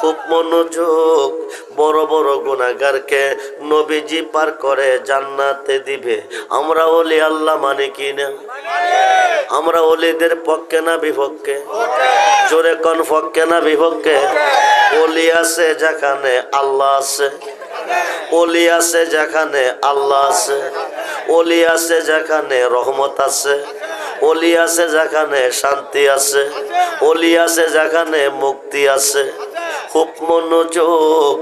খুব মনোযোগ, বড় বড় গুণাগারকে নবীজি পার করে জান্নাতে দিবে। আমরা ওলি আল্লাহ মানে কি না? আমরা ওলিদের পক্ষে না বিপক্ষে? জোরে কোন, পক্ষে না বিপক্ষে? ওলি আছে যেখানে আল্লাহ আছে। ওলি আছে যেখানে আল্লাহ আছে। ওলি আছে যেখানে রহমত আছে। ওলি আছে যেখানে শান্তি আছে ওলি আছে যেখানে মুক্তি আছে। খুব মনোযোগ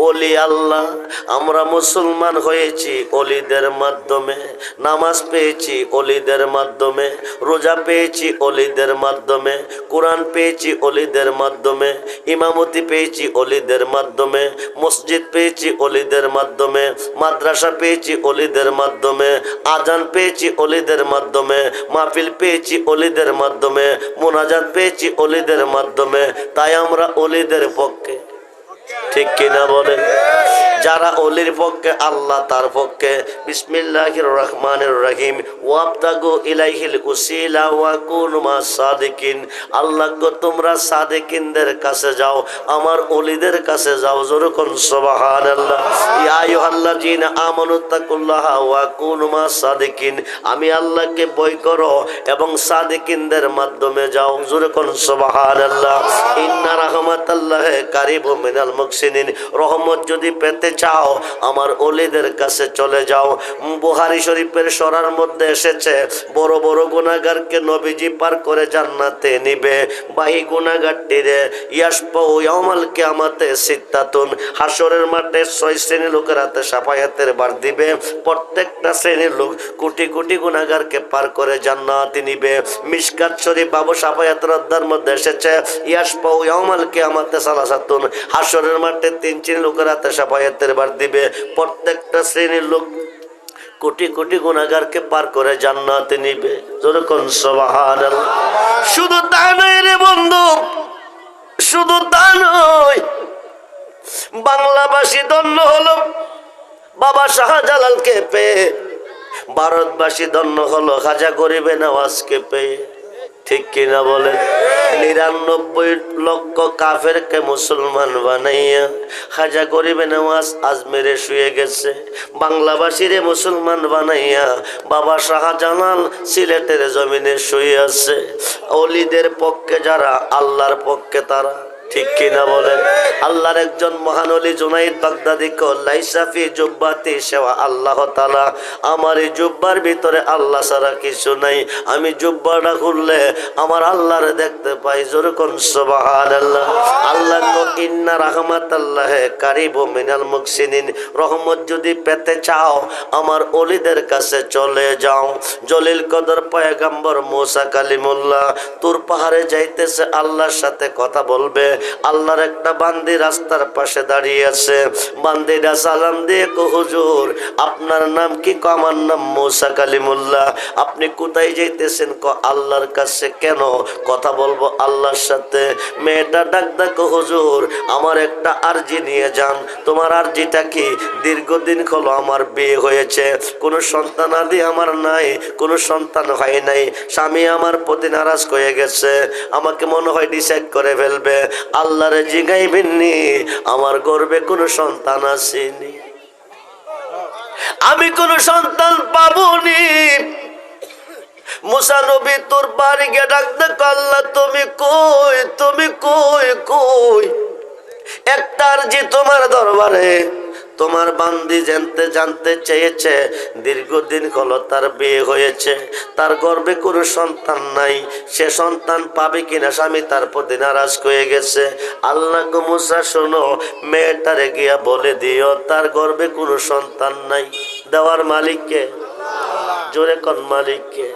অলি আল্লাহ আমরা মুসলমান হয়েছি অলিদের মাধ্যমে নামাজ পেয়েছি অলিদের মাধ্যমে রোজা পেয়েছি অলিদের মাধ্যমে কোরআন পেয়েছি অলিদের মাধ্যমে ইমামতি পেয়েছি অলিদের মাধ্যমে মসজিদ পেয়েছি অলিদের মাধ্যমে মাদ্রাসা পেয়েছি অলিদের মাধ্যমে আজান পেয়েছি অলিদের মাধ্যমে মাহফিল পেয়েছি অলিদের মাধ্যমে মোনাজাত পেয়েছি অলিদের মাধ্যমে তাই আমরা অলিদের পক্ষে ঠিক কিনা বলেন। যারা অলির পক্ষে, আল্লাহ তার পক্ষে। বিসমিল্লাহির রহমানির রহিম। ওয়াবতাগু ইলাইহিল উসিলা ওয়া কুনু সাদিকিন। আল্লাহ গো, তোমরা সাদিকিনদের কাছে যাও, আমার অলিদের কাছে যাও। যেরকম সুবহানাল্লাহ। ইয়া আইয়ুহাল্লাযিনা আমানু তাকুল্লাহা ওয়া কুনু মা সাদিকিন। আমি আল্লাহকে বই করো এবং সাদিকিনদের মাধ্যমে যাও। যেরকম সুবহানাল্লাহ। ইন্না রাহমাতাল্লাহি কারিবু মিনাল মুহসিনিন। রহমত যদি পেতে চাও, আমার ওলিদের কাছে চলে যাও। বুহারি শরীফের সরার মধ্যে এসেছে, বড় বড় গুনাহগারকে নবীজি পার করে জান্নাতে নিবে। বাহি গুনাহগারটি রে ইয়াউমাল কিয়ামাতে সিত্তাতুন হাসরের মাঠে ছয় শ্রেণির লোকের হাতে সাফায়াতের বার দিবে। প্রত্যেকটা শ্রেণির লোক কোটি কোটি গুনাহগারকে পার করে জান্নাতে নিবে। মিশকাত শরীফ বাবু সাফায়াতের অধ্যার মধ্যে এসেছে ইয়াসপা ইয়াউমাল কিয়ামাতে সালাসাতুন হাসরের মাঠে তিন শ্রেণির লোকের হাতে সাফায়াতের বার দিবে। প্রত্যেকটা শ্রেণির লোক কোটি কোটি গুণাগারকে পার করে জান্নাতে নিবে। যেরকম সবাহান শুধু তা নয় রে বন্ধু, শুধু তা নয় বাংলাভাষী ধন্য হলো বাবা শাহজালালকে পেয়ে, ভারতবাসী ধন্য হলো খাজা গরিবে নওয়াজকে পেয়ে। ঠিক কিনা বলে নিরানব্বই লক্ষ কাফেরকে মুসলমান বানাইয়া হাজা গরিবে নওয়াজ আজমেরে শুয়ে গেছে। বাংলাভাষীরে মুসলমান বানাইয়া বাবা শাহজালাল সিলেটের জমিনে শুয়ে আছে। অলিদের পক্ষে যারা, আল্লাহর পক্ষে তারা। ঠিক কিনা বলেন? আল্লাহর একজন মহান অলি জুনাইদ বাগদাদি লাইসাফি জুব্বাতি সেবা আল্লাহ তালা আমার এই জুব্বার ভিতরে আল্লাহ ছাড়া কিছু নাই। আমি জুব্বাটা খুললে আমার আল্লাহর দেখতে পাই যেরকম সুবহান আল্লাহ আল্লাহ কো, ইন্না রাহমাত আল্লাহ কারিব মিনাল মুকসিনিন রহমত যদি পেতে চাও, আমার অলিদের কাছে চলে যাও। জলিল কদর পয়গাম্বর মোসা কালিমুল্লাহ, তোর পাহাড়ে যাইতেছে, আল্লাহর সাথে কথা বলবে। আল্লাহর একটা বান্দি রাস্তার পাশে দাঁড়িয়ে আছে। বান্দিরা সালাম দিয়ে কো, হুজুর, আপনার নাম কি? কো, আমার নাম মোসা কালিমুল্লাহ। আপনি কোথায় যাইতেছেন? ক, আল্লাহর কাছে কেন? কথা বলব আল্লাহর সাথে। মেয়েটা ডাক ডাকো হুজুর, আমার একটা আরজি নিয়ে যান। তোমার আরজিটা কি? দীর্ঘদিন হলো আমার বিয়ে হয়েছে। কোনো সন্তান আদি আমার নাই, কোনো সন্তান হয় নাই। স্বামী আমার প্রতি নারাজ হয়ে গেছে। আমাকে মনে হয় ডিসাইড করে ফেলবে। আল্লাহরে জিগাইবেননি, আমার গর্বে কোনো সন্তান আসেনি। আমি কোনো সন্তান পাবনি। মুসা নবী তোর বাড়ি গিয়ে ডাকতে আল্লাহ, তুমি কই তুমি কই কই? একটার যে তোমার দরবারে। তোমার বান্দি জানতে জানতে চেয়েছে, দীর্ঘদিন হলো তার বিয়ে হয়েছে। তার গর্বে কোনো সন্তান নাই, সে সন্তান পাবে কিনা স্বামী তার প্রতি নারাজ হয়ে গেছে। আল্লাহ মুসা, শোনো, মেয়েটারে গিয়া বলে দিও, তার গর্বে কোনো সন্তান নাই। দেওয়ার মালিককে জোরে কন মালিককে,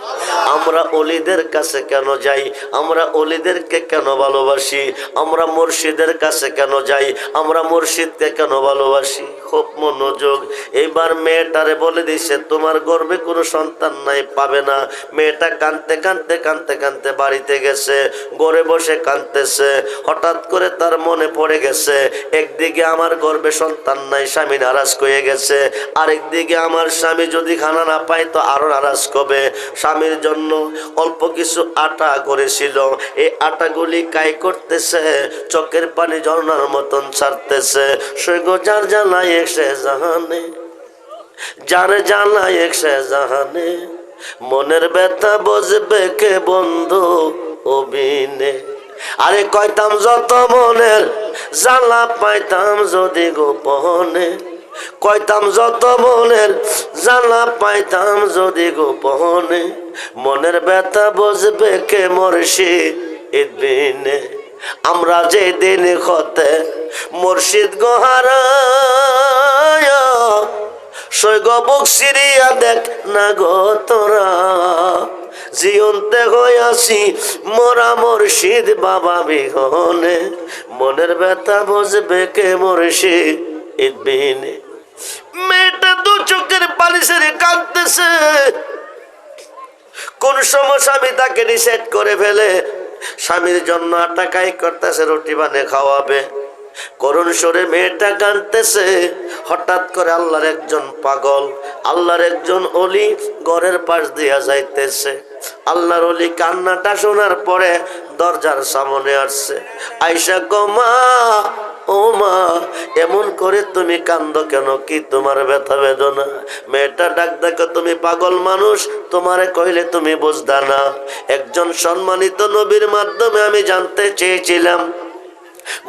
আমরা অলিদের কাছে কেন যাই? আমরা অলিদেরকে কেন ভালোবাসি? আমরা মুর্শিদের কাছে কেন যাই? আমরা মুর্শিদকে কেন ভালোবাসি? খুব মনোযোগ। এইবার মেয়েটারে বলে দিছে, তোমার গর্বে কোনো সন্তান নাই, পাবে না। মেয়েটা কানতে কানতে কানতে কানতে বাড়িতে গেছে গড়ে বসে কানতেছে হঠাৎ করে তার মনে পড়ে গেছে, একদিকে আমার গর্বে সন্তান নাই, স্বামী নারাজ হয়ে গেছে। আরেকদিকে আমার স্বামী যদি খানা না পায় তো আরও নারাজ কবে স্বামীর জন্য অল্প কিছু আটা করেছিল। এই আটাগুলি কাই করতেছে? চোখের পানি ঝর্ণার মতন ছাড়তেছে। সৈগ যার জ্বালায় এসে জাহানে, যার জ্বালায় এসে জাহানে, মনের ব্যথা বসবে কে বন্ধু অবিনে। আরে কয়তাম যত মনের জ্বালা পাইতাম যদি গোপনে। কয়তাম যত মনের জানা পাইতাম যদি গোপনে, মনের ব্যথা বসবে কে মর্ষি দিনে আমরা যে দিন হতে মুর্শিদ গোহারায়, সৈগ বুক সিরিয়া দেখ না গো তোরা। জিয়ন্তে হইয়াছি মোরা মুর্শিদ বাবা বিহনে, মনের ব্যথা বুঝবে কে মুর্শিদ ইবিনে মেয়েটা দু চোখের পানি সেরে কাঁদতেছে। কোন সময় স্বামী তাকে নিষেধ করে ফেলে। স্বামীর জন্য টাকাই করতেছে, রুটি বানে খাওয়াবে। করুণ সরে মেয়েটা কাঁদতেছে। হঠাৎ করে আল্লাহর একজন পাগল, আল্লাহর একজন অলি ঘরের পাশ দিয়া যাইতেছে। আল্লাহর অলি কান্নাটা শোনার পরে দরজার সামনে আসছে। আইসা গমা ও মা, এমন করে তুমি কান্দ কেন? কি তোমার ব্যথা বেদনা? মেয়েটা ডাক, দেখো তুমি পাগল মানুষ, তোমারে কইলে তুমি বুঝদা না। একজন সম্মানিত নবীর মাধ্যমে আমি জানতে চেয়েছিলাম।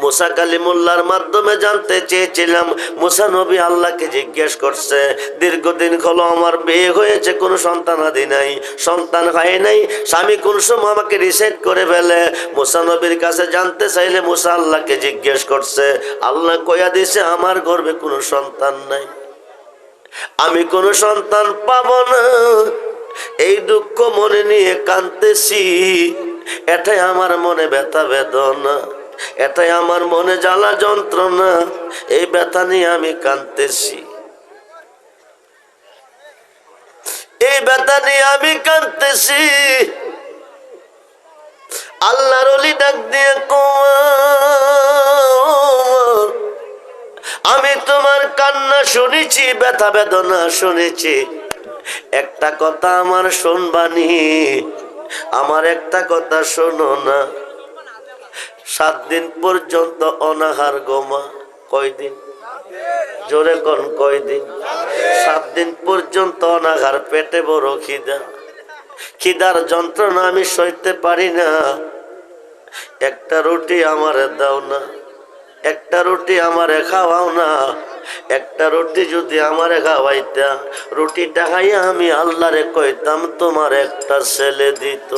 মুসা কালিমুল্লার মাধ্যমে জানতে চেয়েছিলাম, মুসা নবী আল্লাহকে জিজ্ঞেস করছে, দীর্ঘদিন হলো আমার বিয়ে হয়েছে, কোনো সন্তান আদি নাই, সন্তান হয় নাই, স্বামী কোন সময় আমাকে রিসেট করে ফেলে? মুসা নবীর কাছে জানতে চাইলে মুসা আল্লাহকে জিজ্ঞেস করছে, আল্লাহ কয়া দিছে, আমার গর্বে কোনো সন্তান নাই, আমি কোনো সন্তান পাব না, এই দুঃখ মনে নিয়ে কাঁদতেছি, এটাই আমার মনে ব্যথা বেদনা। এটাই আমার মনে জ্বালা যন্ত্রণা, এই ব্যথা নিয়ে আমি কাঁদতেছি। এই ব্যথা নিয়ে আমি কাঁদতেছি। আল্লাহর অলি ডাক দিয়ে কুমার আমি তোমার কান্না শুনেছি, ব্যথা বেদনা শুনেছি। একটা কথা আমার শুনবানি, আমার একটা কথা শোনো না। সাত দিন পর্যন্ত অনাহার গোমা কয়দিন? জোরে কোন, কয়দিন? সাত দিন পর্যন্ত অনাহার পেটে বড় খিদা। খিদার যন্ত্রণা আমি সইতে পারি না। একটা রুটি আমার দাও না, একটা রুটি আমারে খাওয়াও না। একটা রুটি যদি আমারে খাওয়াইতা, রুটিটা খাইয়া আমি আল্লাহরে কইতাম, তোমার একটা ছেলে দিত।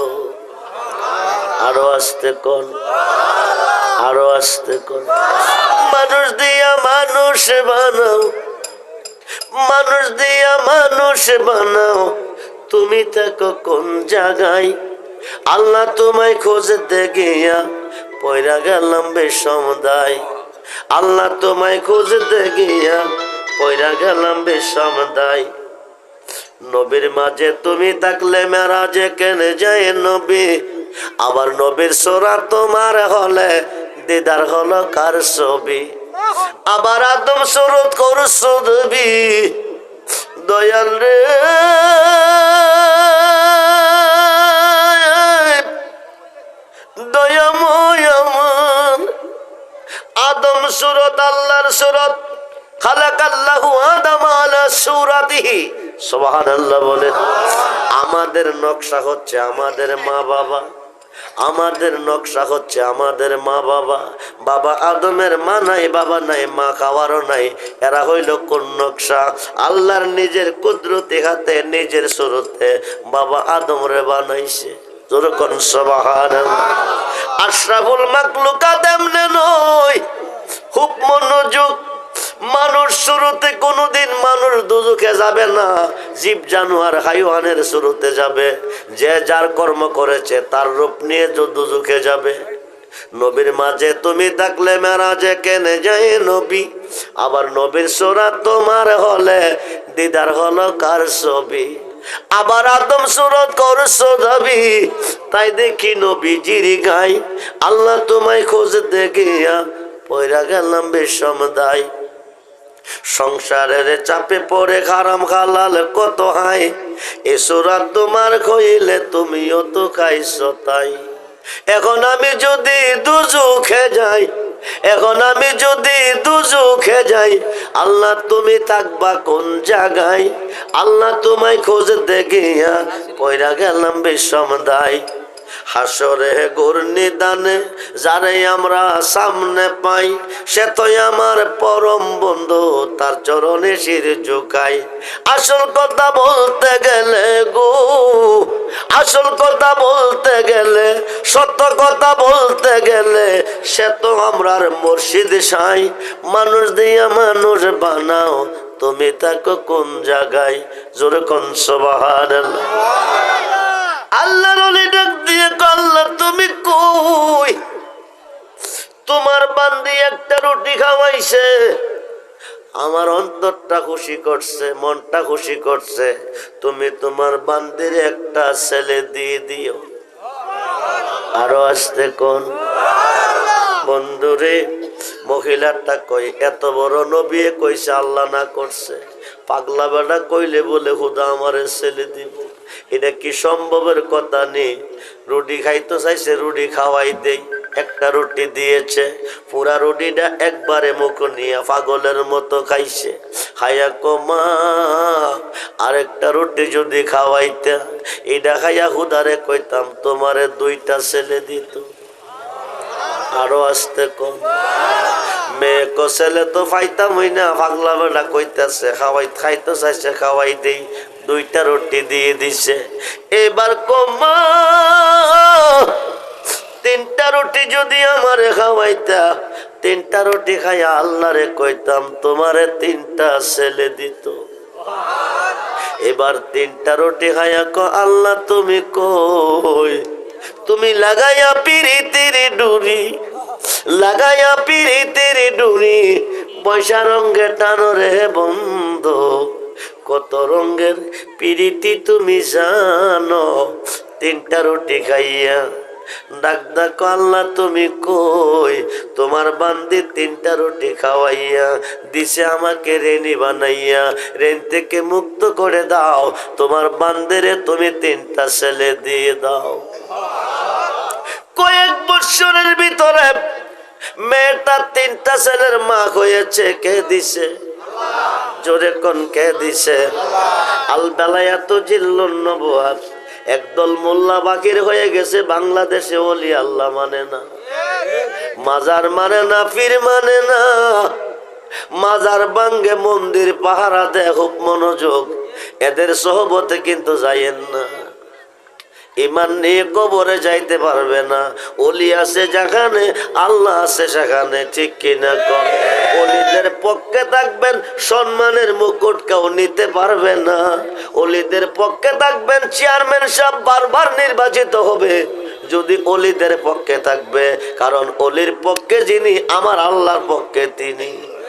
আরও আসতে কোন? আরও আসতে কোন? মানুষ দিয়া মানুষ বানাও। মানুষ দিয়া মানুষ বানাও। তুমি থাকো কোন জায়গায়? আল্লাহ তোমায় খোঁজতে গিয়া পয়রা গেলাম বেসমদায় আল্লাহ তোমায় খুঁজতে গিয়া পয়রা গেলাম বেসমদায় নবীর মাঝে তুমি থাকলে মেরাজে কেনে যায় নবী? আবার নবীর সোরা তোমার হলে দিদার হলো কার ছবি? আবার আদম সুরত কর দেবী দয়াল রে। দয়াময় আদম সুরত, আল্লাহর সুরত। আমাদের নকশা হচ্ছে আমাদের মা বাবা। আমাদের নকশা হচ্ছে আমাদের মা বাবা। বাবা আদমের মা নাই, বাবা নাই, মা খাওয়ারও নাই। এরা হইল কোন নকশা? আল্লাহর নিজের কুদরতি হাতে, নিজের সুরতে বাবা আদম রে বানাইছে। যেরকম সবাহান আশরাফুল মাকলুকাত এমনে নয় খুব মনোযোগ মানুষ শুরুতে কোনোদিন মানুষ দুজুকে যাবে না। জীব জানোয়ার হাইওয়ানের শুরুতে যাবে। যে যার কর্ম করেছে তার রূপ নিয়ে দুজুকে যাবে। নবীর মাঝে তুমি থাকলে মেরাজে কেনে যায় নবী। আবার নবীর সোরা তোমার হলে দিদার হলো কার ছবি। আবার আদম সুরত করছ দাবি তাই দেখি নবীজির গাই। আল্লাহ তোমায় খোঁজতে গিয়া পয়রা গেলাম বেসমদায় সংসারের চাপে পড়ে খারাম খালাল কত হাই এসোরা তোমার খইলে তুমিও তো খাইছো তাই। এখন আমি যদি দুজুখে যাই, এখন আমি যদি দুজুখে যাই, আল্লাহ তুমি থাকবা কোন জায়গায়? আল্লাহ তোমায় খোঁজতে গিয়া পয়রা গেলাম বিষম দায়। হাসরে ঘূর্ণি দানে যারে আমরা সামনে পাই, সে তো আমার পরম বন্ধু, তার চরণে শির ঝুকাই। আসল কথা বলতে গেলে গো, আসল কথা বলতে গেলে, সত্য কথা বলতে গেলে, সে তো আমরার মুর্শিদ সাই। মানুষ দিয়া মানুষ বানাও, তুমি থাকো কোন জায়গায়? জোরে কোন সবাহার আল্লাহর ডাক দিয়ে আল্লাহ, তুমি কই? তোমার বান্দি একটা রুটি খাওয়াইছে। আমার অন্তরটা খুশি করছে, মনটা খুশি করছে। তুমি তোমার বান্দির একটা ছেলে দিয়ে দিও। আরও আসতে কোন? বন্ধুরে, মহিলাটা কই এত বড় নবী কইছে, আল্লাহ না করছে। পাগলা বেটা কইলে বলে, হুদা আমারে ছেলে দিব। এটা কি সম্ভবের কথা নেই রুটি খাইতে চাইছে, রুটি খাওয়াই দেই। একটা রুটি দিয়েছে, পুরা রুটিটা একবারে মুখ নিয়ে পাগলের মতো খাইছে। খাইয়া কমা আরেকটা রুটি যদি খাওয়াইতে, এটা খাইয়া হুদারে কইতাম, তোমারে দুইটা ছেলে দিত। আরও আসতে কম। মেয়ে কো ছেলে তো পাইতাম হই না, পাগলা বেটা কইতাছে, খাওয়াই খাইতে চাইছে, খাওয়াই দেই। দুইটা রুটি দিয়ে দিছে। এবার কমা, তিনটা রুটি যদি আমারে খাওয়াইতা, তিনটা রুটি খাইয়া আল্লাহরে কইতাম, তোমারে তিনটা ছেলে দিত। এবার তিনটা রুটি খাইয়া ক, আল্লাহ তুমি কই? তুমি লাগাইয়া পিরিতির ডুরি, লাগাইয়া পিরিতির ডুরি, পয়সা রঙ্গে টানরে বন্ধ। কত রঙের পিরিতি তুমি জানো। তিনটা রুটি খাইয়া ডাক ডাক, আল্লাহ, তুমি কই? তোমার বান্দি তিনটা রুটি খাওয়াইয়া দিছে আমাকে রেনি বানাইয়া। রেন থেকে মুক্ত করে দাও, তোমার বান্দিরে তুমি তিনটা ছেলে দিয়ে দাও। কয়েক বছরের ভিতরে মেয়েটা তিনটা ছেলের মা হয়েছে, কে দিছে? জোরে কোন কে দিছে। আল বেলায়া তো জিল্লুন নবুয়াত। একদল মোল্লা বাকির হয়ে গেছে, বাংলাদেশে ওলি আল্লাহ মানে না। মাজার মানে না, পীর মানে না। মাজার বাঙ্গে মন্দির, পাহারা দেয় মনোযোগ। এদের সহবতে কিন্তু যাইয়েন না। ইমান নিয়ে কবরে যাইতে পারবে না। অলি আছে যেখানে, আল্লাহ আছে সেখানে, ঠিক কিনা? কর অলিদের পক্ষে থাকবেন, সম্মানের মুকুট কেউ নিতে পারবে না। অলিদের পক্ষে থাকবেন, চেয়ারম্যান সাহেব বারবার নির্বাচিত হবে। যদি অলিদের পক্ষে থাকবে, কারণ অলির পক্ষে যিনি, আমার আল্লাহর পক্ষে তিনি।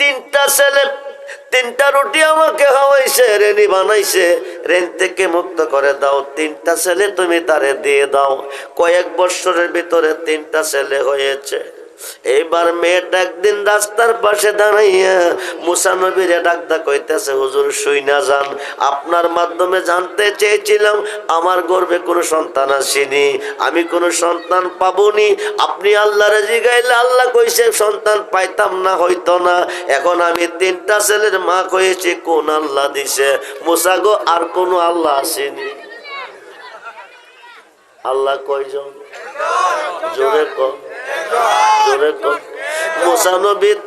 তিনটা ছেলে, তিনটা রুটি আমাকে হওয়াইছে রেনি বানাইছে, রেন থেকে মুক্ত করে দাও। তিনটা ছেলে তুমি তারে দিয়ে দাও। কয়েক বছরের ভিতরে তিনটা ছেলে হয়েছে। এইবার মেয়েটা একদিন রাস্তার পাশে দাঁড়াইয়া মুসানবীরে ডাকদা কইতেছে, হুজুর, শুই না যান। আপনার মাধ্যমে জানতে চেয়েছিলাম, আমার গর্বে কোনো সন্তান আসেনি। আমি কোনো সন্তান পাবনি। আপনি আল্লাহরে জিগাইলে আল্লাহ কইছে, সন্তান পাইতাম না, হইতো না। এখন আমি তিনটা ছেলের মা কয়েছি কোন আল্লাহ দিছে? মুসাগো আর কোনো আল্লাহ আসেনি। আল্লাহ কয়জন? জোরে কম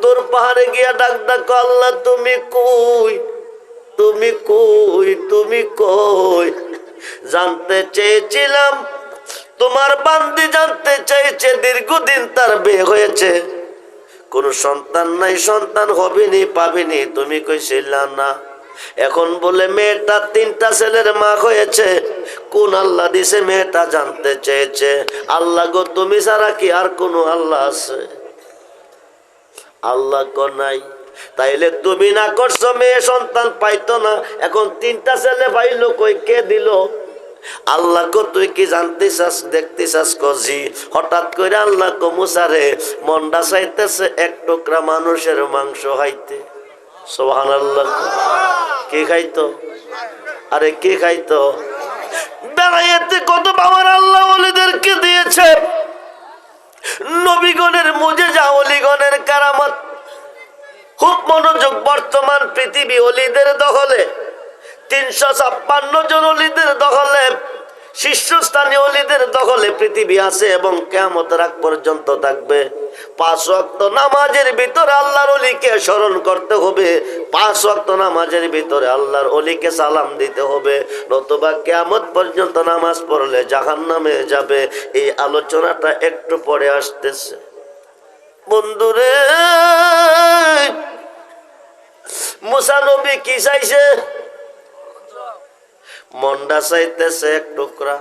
তোর পাহাড়ে গিয়া ডাক ডাক, আল্লাহ, তুমি কই? তুমি কই? তুমি কই? জানতে চেয়েছিলাম, তোমার বান্দি জানতে চাইছে দীর্ঘদিন তার বিয়ে হয়েছে। কোন সন্তান নাই, সন্তান হবিনি, পাবিনি। তুমি কইছিলা না। এখন বলে মেয়েটা তিনটা ছেলের মা হয়েছে। কোন আল্লাহ দিছে মেয়েটা জানতে চেয়েছে? আল্লাহ গো, তুমি ছাড়া কি আর কোন আল্লাহ আছে? আল্লাহ কো নাই। তাইলে তুমি না করছ, মেয়ে সন্তান পাইতো না। এখন তিনটা ছেলে পাইলো কই, কে দিল? আল্লাহ কো তুই কি জানতে চাস দেখতে চাস কজি হঠাৎ করে আল্লাহ কো মুসারে মন্ডা চাইতেছে এক টুকরা মানুষের মাংস খাইতে। সোহান আল্লাহ কে খাইতো? আরে কে খাইতো? বেড়াইতে কত বাবার আল্লাহ ওলিদেরকে দিয়েছে। নবীগণের মুজে যা অলিগণের কারামত। খুব মনোযোগ বর্তমান পৃথিবী অলিদের দখলে। তিনশো ছাপ্পান্ন জন অলিদের দখলে। শীর্ষস্থানীয় অলিদের দখলে পৃথিবী আছে এবং কেমত রাগ পর্যন্ত থাকবে। পাঁচ ওয়াক্ত নামাজের ভিতরে আল্লাহর অলিকে স্মরণ করতে হবে। পাঁচ ওয়াক্ত নামাজের ভিতরে আল্লাহর অলিকে সালাম দিতে হবে। নতুবা কেমত পর্যন্ত নামাজ পড়লে জাহান নামে যাবে। এই আলোচনাটা একটু পরে আসতেছে। বন্ধুরে মুসানবী কি চাইছে? মন্ডা চাইতেছে এক টুকরা।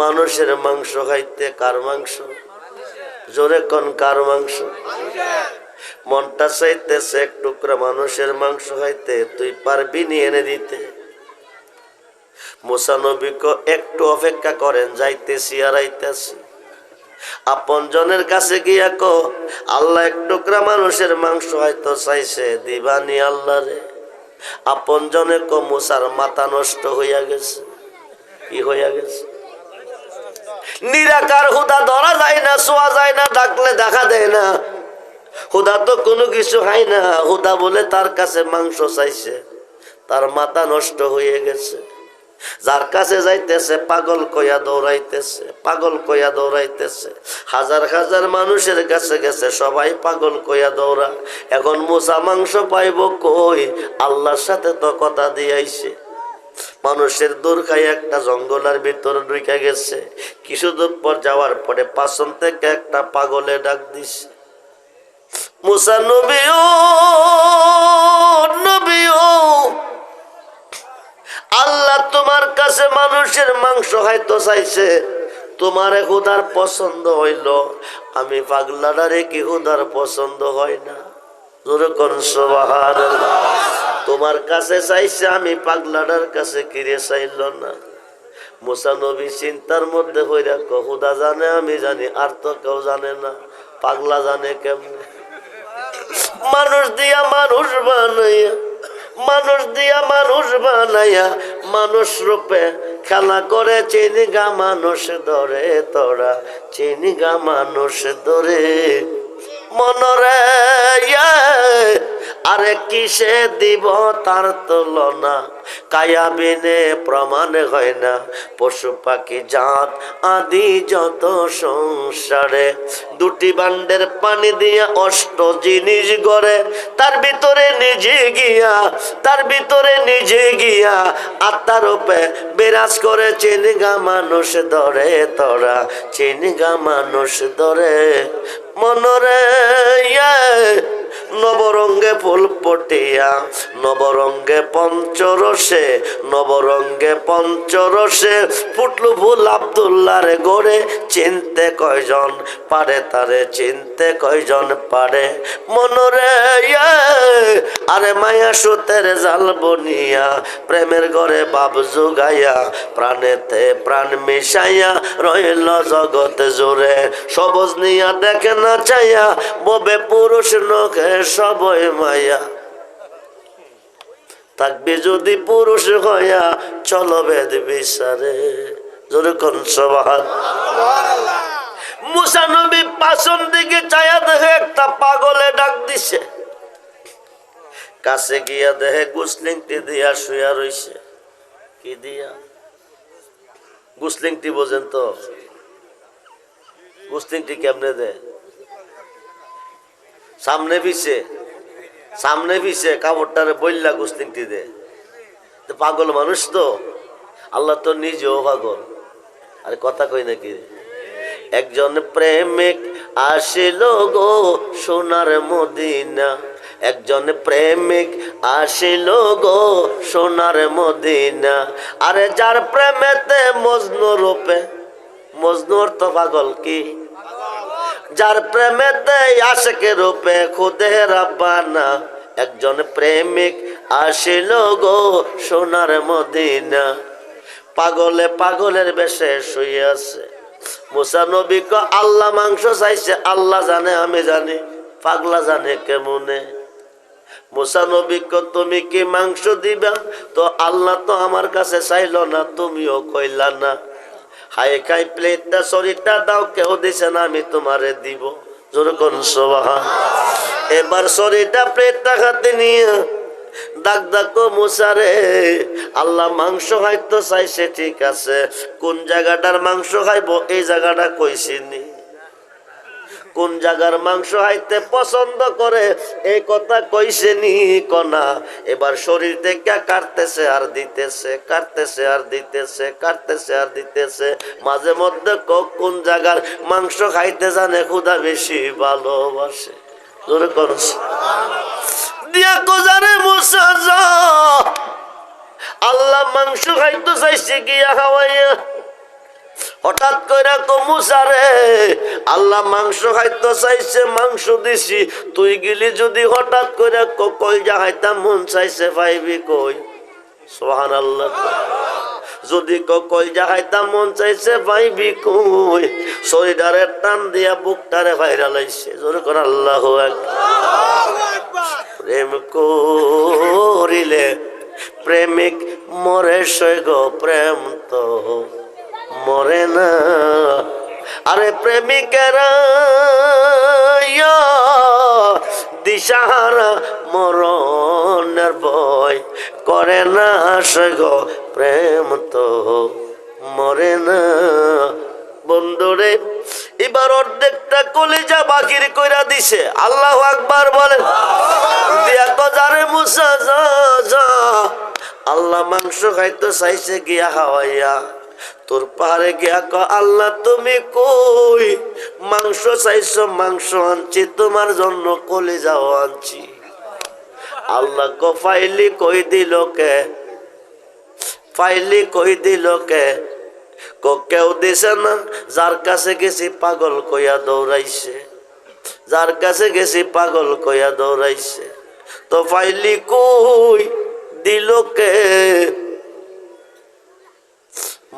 মানুষের মাংস খাইতে কার মাংস? জোরে কোন কার মাংস? মনটা চাইতেছে এক টুকরা মানুষের মাংস হইতে তুই পারবি নিয়ে এনে দিতে? মুসানবীকে একটু অপেক্ষা করেন, যাইতেছি আর আইতেছি। আপন জনের কাছে গিয়া কো, আল্লাহ এক টুকরা মানুষের মাংস হয়তো চাইছে দিবানি আল্লাহ রে? আপন জনে কো মুসার মাথা নষ্ট হইয়া গেছে। কি হইয়া গেছে? নিরাকার হুদা ধরা যায় না, শোয়া যায় না, ডাকলে দেখা দেয় না। হুদা তো কোনো কিছু হয় না। হুদা বলে তার কাছে মাংস চাইছে, তার মাথা নষ্ট হয়ে গেছে। যার কাছে যাইতেছে, পাগল কইয়া দৌড়াইতেছে, পাগল কইয়া দৌড়াইতেছে। হাজার হাজার মানুষের কাছে গেছে, সবাই পাগল কইয়া দৌড়া এখন মোসা মাংস পাইব কই? আল্লাহর সাথে তো কথা দিয়াইছে। মানুষের দূর খাই একটা জঙ্গলের ভিতরে ঢুকে গেছে। কিছু দূর পর যাওয়ার পরে পাশন থেকে একটা পাগলে ডাক দিছে। মুসা নবী ও নবী ও আল্লাহ তোমার কাছে মানুষের মাংস হয়তো চাইছে। তোমার হুদার পছন্দ হইল। আমি পাগলাডারে কি হুদার পছন্দ হয় না? জোরে। তোমার কাছে চাইছে, আমি পাগলাডার কাছে কিরে চাইল না? মুসানবী চিন্তার মধ্যে হয়ে রাখো হুদা জানে, আমি জানি, আর তো কেউ জানে না। পাগলা জানে কেমনে? মানুষ দিয়া মানুষ বানাইয়া, মানুষ দিয়া মানুষ বানাইয়া, মানুষ রূপে খেলা করে চিনি গা মানুষ ধরে তোরা চিনি গা মানুষ ধরে। মনরে আরে কিসে দিব তার তুলনা? কায়া বিনে প্রমাণ হয় না। পশু পাখি জাত আদি যত সংসারে। দুটি বান্ডের পানি দিয়া অষ্ট জিনিস গড়ে। তার ভিতরে নিজে গিয়া তার ভিতরে নিজে গিয়া আত্মার রূপে বিরাজ করে চিনগা মানুষ ধরে তোরা চিনগা মানুষ ধরে। মনরে ইয়ে, নবরঙ্গে ফুল পটিয়া নবরঙ্গে পঞ্চরসে নবরঙ্গে পঞ্চরসে ফুটলু ফুল আবদুল্লার গড়ে চিনতে কয়জন পারে তারে চিনতে কয়জন পারে। মনরে ইয়ে, আরে মায়া সুতের জাল বনিয়া প্রেমের ঘরে বাপ জুগাইয়া প্রাণেতে প্রাণ মিশাইয়া রইল জগৎ জোরে সবজ নিয়া দেখে না চাইয়া ববে পুরুষ নখে সবই মায়া। থাকবে যদি পুরুষ হইয়া চলো বেদ বিচারে। জোরে কোন সবান মুসানবী পাশন দিকে চায়া দেখে একটা পাগলে ডাক দিছে। কাছে গিয়া দেখে গুসলিংটি দিয়া শুয়া রইছে। কি দিয়া? গুসলিংটি বোঝেন তো? গুসলিংটি কেমনে দেয়? সামনে পিছে সামনে পিছে কাপড়টারে বললা গুস্তিংটি দে। পাগল মানুষ তো, আল্লাহ তো নিজেও পাগল। আরে কথা কই নাকি? একজন প্রেমিক আসিল গো সোনার মদিনা। একজন প্রেমিক আসিল গো সোনার মদিনা। আরে যার প্রেমেতে মজনু রূপে, মজনুর তো পাগল কি? যার প্রেমেতে আশেকে রূপে খুদে রাব্বানা। একজন প্রেমিক আসিল গো সোনার মদিনা। পাগলে পাগলের বেশে শুয়ে আছে। মুসা নবী ক আল্লাহ মাংস চাইছে, আল্লাহ জানে, আমি জানি, পাগলা জানে কেমনে। মুসা নবী তুমি কি মাংস দিবা? তো আল্লাহ তো আমার কাছে চাইল না, তুমিও কইলা না। হাই খাই প্লেটটা শরীরটা দাও কেউ দিছে না, আমি তোমারে দিব। যেরকম সোবাহা এবার শরীরটা প্লেটটা খাতে নিয়ে দাগ ডাকো মুসারে আল্লাহ মাংস খাইতো চাইছে, ঠিক আছে। কোন জায়গাটার মাংস খাইবো, এই জায়গাটা কইছিনি কোন জায়গার মাংস হাইতে পছন্দ করে? এই কথা কইছে নি কনা। এবার শরীর থেকে কাটতেছে, আর দিতেছে, কাটতেছে, আর দিতেছে, কাটতেছে, আর দিতেছে। মাঝে মধ্যে কোন জায়গার মাংস খাইতে জানে ক্ষুধা বেশি ভালোবাসে। জোরে করছে দিয়া কোজারে মুসা আল্লাহ মাংস খাইতে চাইছে, গিয়া খাওয়াইয়া হঠাৎ করে কমুসারে আল্লাহ মাংস খাইতে চাইছে, মাংস দিছি। তুই গিলি যদি হঠাৎ করে ক- কলজা খাইতাম মন চাইছে, পাইবি কই? সোহান আল্লাহ যদি ক- কলজা খাইতাম মন চাইছে, পাইবি কই? শরীরারে টান দিয়া বুকটারে ভাইরা লাইছে জোরে করে, আল্লাহ প্রেম করিলে প্রেমিক মরে সৈগ, প্রেম তো মরে না। আরে প্রেমিকেরা দিশাহারা মরণের ভয় করে না সৈগ প্রেম তো। মরে না। বন্ধুরে এবার অর্ধেকটা কলিজা বাকির কইরা দিছে। আল্লাহ আকবার বলে যা যা। আল্লাহ মাংস খাইতে চাইছে, গিয়া হাওয়াইয়া তোর পাহাড়ে গিয়া ক, আল্লাহ তুমি কই? মাংস চাইছ, মাংস আনছি, তোমার জন্য কলিজাও আনছি। আল্লাহ ক ফাইলি কই দিল কে? ফাইলি কই দিল কে? ক, কেউ দিছে না? যার কাছে গেছি পাগল কইয়া দৌড়াইছে। যার কাছে গেছি পাগল কইয়া দৌড়াইছে। তো ফাইলি কই দিল কে?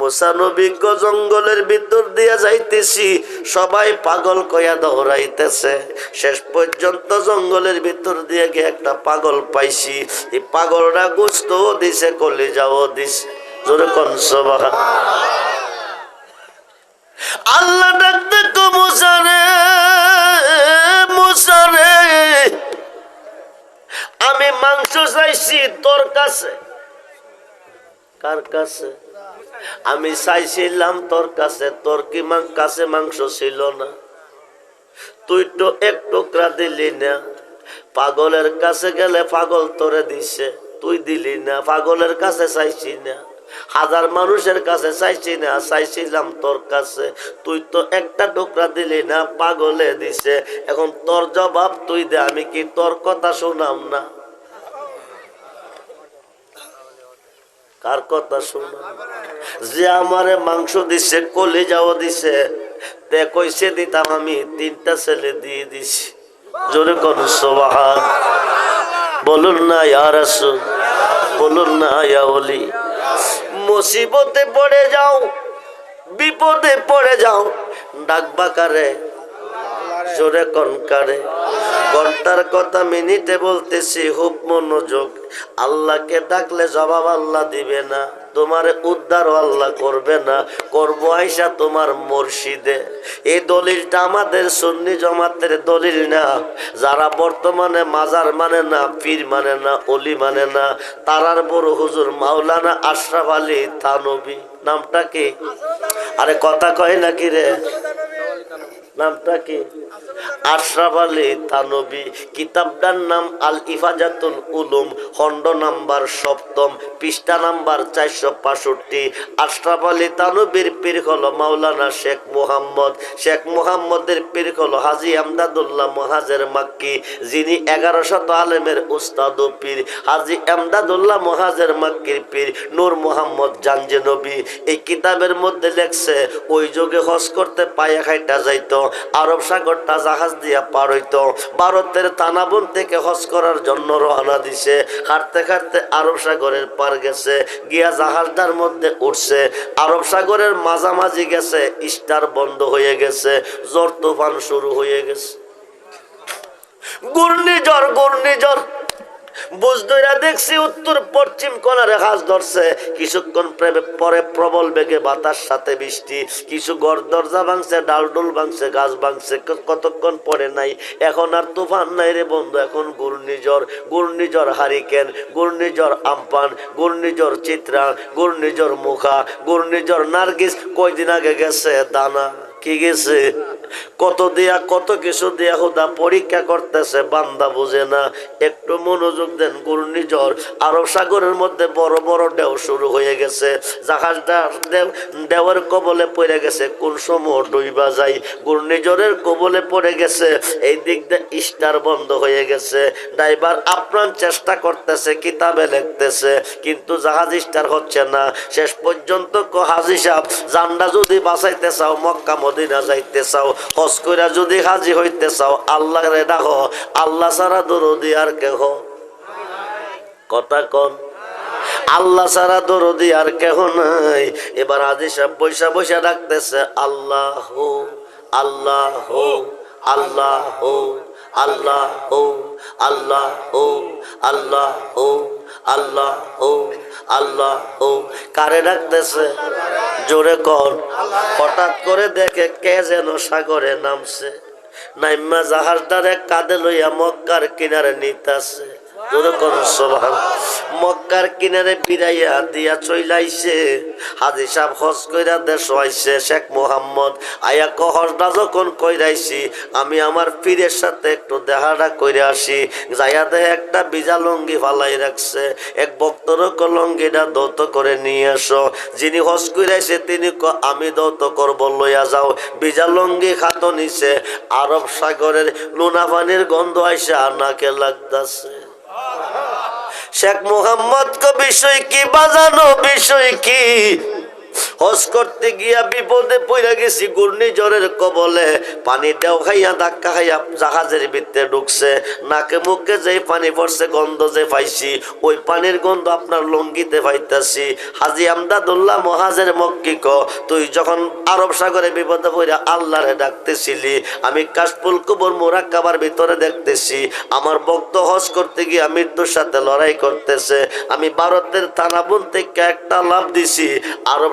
মোসানবিজ্ঞ জঙ্গলের ভিতর দিয়া যাইতেছি, সবাই পাগল কয়া দৌড়াইতেছে শেষ পর্যন্ত জঙ্গলের ভিতর দিয়ে গিয়ে একটা পাগল পাইছি। এই পাগলটা গুস্ত দিছে কলি যাও দিছে। জোরে কনসবা আল্লাহ ডাক দেখো মুসারে মুসারে আমি মাংস চাইছি, তোর কাছে। কার কাছে? আমি চাইছিলাম তোর কাছে, তোর কি কাছে মাংস ছিল না? তুই তো এক টুকরা দিলি না। পাগলের কাছে গেলে পাগল তোরে দিছে, তুই দিলি না। পাগলের কাছে চাইছি না। হাজার মানুষের কাছে চাইছি না, চাইছিলাম তোর কাছে। তুই তো একটা টুকরা দিলি না, পাগলে দিছে। এখন তোর জবাব তুই দে, আমি কি তোর কথা শুনাম না? কার কথা শুনো? যে আমারে মাংস দিছে কলে যাওয়া দিছে, তে কইছে, দিতাম আমি তিনটা ছেলে দিয়ে দিছি। জোরে কোন, সোবাহান বলুন না ইয়ার আসুন বলুন না, ইয়া ওলি মুসিবতে পড়ে যাও, বিপদে পড়ে যাও, ডাকবা কারে? জোরে কনকারে ঘণ্টার কথা মিনিটে বলতেছি খুব মনোযোগ। আল্লাহকে ডাকলে জবাব আল্লাহ দিবে না। তোমার উদ্ধার আল্লাহ করবে না। করব আইসা তোমার মর্শিদে। এই দলিলটা আমাদের সুন্নি জমাতের দলিল না। যারা বর্তমানে মাজার মানে না, পীর মানে না অলি মানে না, তারার বড় হুজুর মাওলানা আশরাফ আলী থানবী। নামটা কি? আরে কথা কয় নাকি রে? নামটা কি আশরাফ আলী তানবী কিতাবটার নাম আল ইফাজাতুল উলুম, খণ্ড নাম্বার সপ্তম, পৃষ্ঠা নাম্বার চারশো পাঁষট্টি আশরাফ আলী তানবীর পীর হলো মাওলানা শেখ মুহাম্মদ। শেখ মুহাম্মদের পীর হলো হাজি আমদাদুল্লাহ মহাজের মাক্কি, যিনি এগারো শত আলেমের উস্তাদ পীর। হাজি আমদাদুল্লাহ মহাজের মাক্কির পীর নূর মোহাম্মদ জানজে নবী এই কিতাবের মধ্যে লেখছে, ওই যুগে হজ করতে পায়ে খাইটা যাইতো আরব সাগরটা জাহাজ দিয়া পার হইতো। ভারতের তানাবন থেকে হজ করার জন্য রওনা দিছে। হাঁটতে হাঁটতে আরব সাগরের পার গেছে, গিয়া জাহাজটার মধ্যে উঠছে। আরব সাগরের মাঝামাঝি গেছে, স্টার বন্ধ হয়ে গেছে, জ্বর তুফান শুরু হয়ে গেছে। ঘূর্ণিঝড় ঘূর্ণিঝড়। বুঝদইরা দেখছি উত্তর পশ্চিম কোনারে হাঁস ধরছে। কিছুক্ষণ প্রে- পরে প্রবল বেগে বাতাস, সাথে বৃষ্টি। কিছু ঘর দরজা ভাঙছে ডালডুল ভাঙছে, গাছ ভাঙছে কতক্ষণ পরে নাই। এখন আর তুফান নাই রে বন্ধু, এখন ঘূর্ণিঝড় ঘূর্ণিঝড় হারিকেন, ঘূর্ণিঝড় আমপান, ঘূর্ণিঝড় চিত্রা ঘূর্ণিঝড় মুখা, ঘূর্ণিঝড় নার্গিস। কয়দিন আগে গেছে দানা? কি গেছে? কত দিয়া, কত কিছু দিয়া হুদা পরীক্ষা করতেছে, বান্দা বুঝে না। একটু মনোযোগ দেন ঘূর্ণিঝড় আরব সাগরের মধ্যে বড় বড় ঢেউ শুরু হয়ে গেছে। জাহাজটা ঢেউ, ঢেউয়ের কবলে পড়ে গেছে। কোন সময় ডুইবা যায়? ঘূর্ণিঝড়ের কবলে পড়ে গেছে। এই দিক দিয়ে স্টার বন্ধ হয়ে গেছে। ড্রাইভার আপ্রাণ চেষ্টা করতেছে, কিতাবে লিখতেছে, কিন্তু জাহাজ স্টার হচ্ছে না। শেষ পর্যন্ত হাজি সাহেব, জান্ডা যদি বাঁচাইতে চাও, মক্কা, মদিনা যাইতে চাও হস কইরা যদি হাজি হইতে চাও আল্লাহ রে ডাকো। আল্লাহ ছাড়া দরদি আর কেহ। কথা কন। আল্লাহ ছাড়া দরদি আর কেহ নাই। এবার হাজি সাহেব বৈশা বৈশা ডাকতেছে, আল্লাহ আল্লাহ আল্লাহ আল্লাহ আল্লাহ আল্লাহ। আল্লাহ ও আল্লাহ ও। কারে ডাকতেছে? জোরে কর। হঠাৎ করে দেখে কে যেন সাগরে নামছে। নাইম্মা জাহাজটারে কাঁধে লইয়া মক্কার কিনারে নিতাছে। শেখ আমি আমার পীরের সাথে একটু দেহাটা আসি। যাইয়া একটা বিজা লঙ্গি ফালাই রাখছে। এক লঙ্গিটা দৌত করে নিয়ে আসো। যিনি হজ কইরাইছে, তিনি আমি দৌত করব, লইয়া যাও। বিজা লঙ্গি খাত নিছে। আরব সাগরের লুনা পানির গন্ধ আইসা নাকে লাগতাছে। শেখ মোহাম্মদ কবি বিষয় কি বাজানো বিষয় কি? হজ করতে গিয়া বিপদে পড়ে গেছি, ঘূর্ণিঝড়ের কবলে। পানি দেও খাইয়া, ধাক্কা খাইয়া জাহাজের ভিতরে ঢুকছে। নাকে মুখে যে পানি পড়ছে, গন্ধ যে পাইছি, ওই পানির গন্ধ আপনার লঙ্গিতে পাইতাছি। হাজি আমদাদুল্লাহ মহাজের মক্কি ক, তুই যখন আরব সাগরে বিপদে পড়ে আল্লাহরে ডাকতেছিলি, আমি কাশফুল কবর মোরাক্কাবার ভিতরে দেখতেছি। আমার ভক্ত হজ করতে গিয়ে মৃত্যুর সাথে লড়াই করতেছে। আমি ভারতের তানাবুন থেকে একটা লাভ দিছি। আরব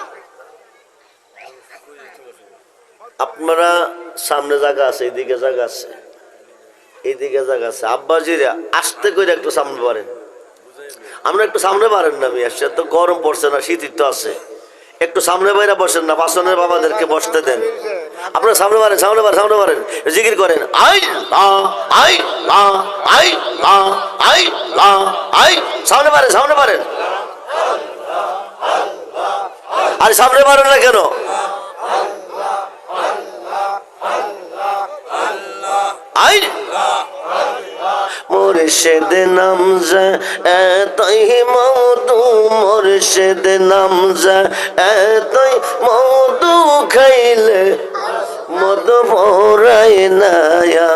আপনারা সামনে জায়গা আছে এইদিকে জায়গা আছে এইদিকে জায়গা আছে। আব্বাজিরা আস্তে করে একটু সামনে পারেন আমরা একটু সামনে পারেন না আসছে তো গরম পড়ছে না, শীত তো আছে। একটু সামনে বাইরে বসেন না বাসনের বাবাদেরকে বসতে দেন। আপনারা সামনে পারেন সামনে পারেন সামনে পারেন জিকির করেন। আই আই আই আই আই সামনে পারেন সামনে পারেন আরে সামনে পারেন না কেন? আই মুর্শিদ নামজা এতই মধু মুর্শিদ নামজা এতই মধু খাইলে মধু ভরাই নায়া